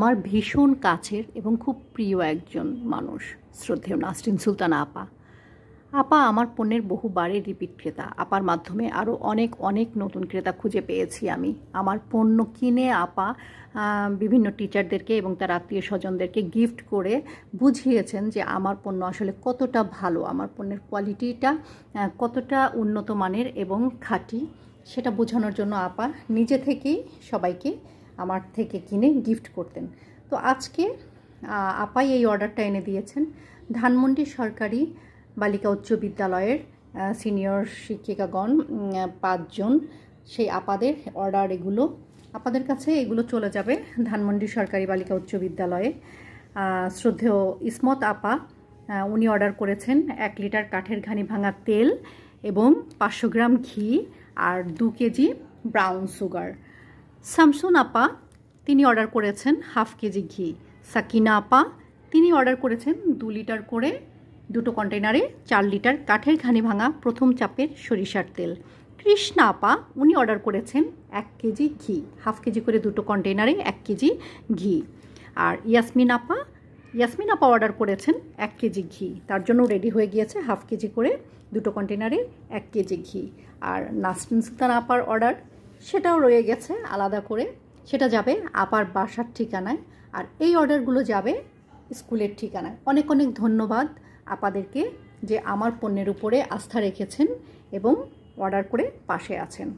আমার ভীষণ কাছের এবং খুব প্রিয় একজন মানুষ, শ্রদ্ধেয় নাসরিন সুলতান আপা। আপা আমার পণ্যের বহুবারে রিপিট ক্রেতা। আপার মাধ্যমে আরও অনেক অনেক নতুন ক্রেতা খুঁজে পেয়েছি আমি। আমার পণ্য কিনে আপা বিভিন্ন টিচারদেরকে এবং তার আত্মীয় স্বজনদেরকে গিফট করে বুঝিয়েছেন যে আমার পণ্য আসলে কতটা ভালো, আমার পণ্যের কোয়ালিটিটা কতটা উন্নত মানের এবং খাঁটি। সেটা বোঝানোর জন্য আপা নিজে থেকেই সবাইকে আমার থেকে কিনে গিফট করতেন। তো আজকে আপাই এই অর্ডারটা এনে দিয়েছেন। ধানমন্ডি সরকারি বালিকা উচ্চ বিদ্যালয়ের সিনিয়র শিক্ষিকাগণ পাঁচজন, সেই আপাদের অর্ডার এগুলো, আপাদের কাছে এগুলো চলে যাবে ধানমন্ডি সরকারি বালিকা উচ্চ বিদ্যালয়ে। শ্রদ্ধেয় ইসমত আপা উনি অর্ডার করেছেন এক লিটার কাঠের ঘানি ভাঙা তেল এবং পাঁচশো গ্রাম ঘি আর দু কেজি ব্রাউন সুগার শামসুন আপা, তিনি অর্ডার করেছেন হাফ কেজি ঘি। সাকিনা আপা, তিনি অর্ডার করেছেন দু লিটার করে দুটো কন্টেনারে চার লিটার কাঠের ঘানি ভাঙা প্রথম চাপের সরিষার তেল। কৃষ্ণা আপা, উনি অর্ডার করেছেন এক কেজি ঘি, হাফ কেজি করে দুটো কন্টেনারে এক কেজি ঘি। আর ইয়াসমিন আপা ইয়াসমিন আপা অর্ডার করেছেন এক কেজি ঘি, তার জন্য রেডি হয়ে গিয়েছে হাফ কেজি করে দুটো কন্টেনারে এক কেজি ঘি। আর নাসরিন সুলতান আপার অর্ডার সেটাও রয়ে গেছে আলাদা করে। সেটা যাবে আপার বাসার ঠিকানায় আর এই অর্ডারগুলো যাবে স্কুলের ঠিকানায়। অনেক অনেক ধন্যবাদ আপাদেরকে যে আমার পণ্যের উপরে আস্থা রেখেছেন এবং অর্ডার করে পাশে আছেন।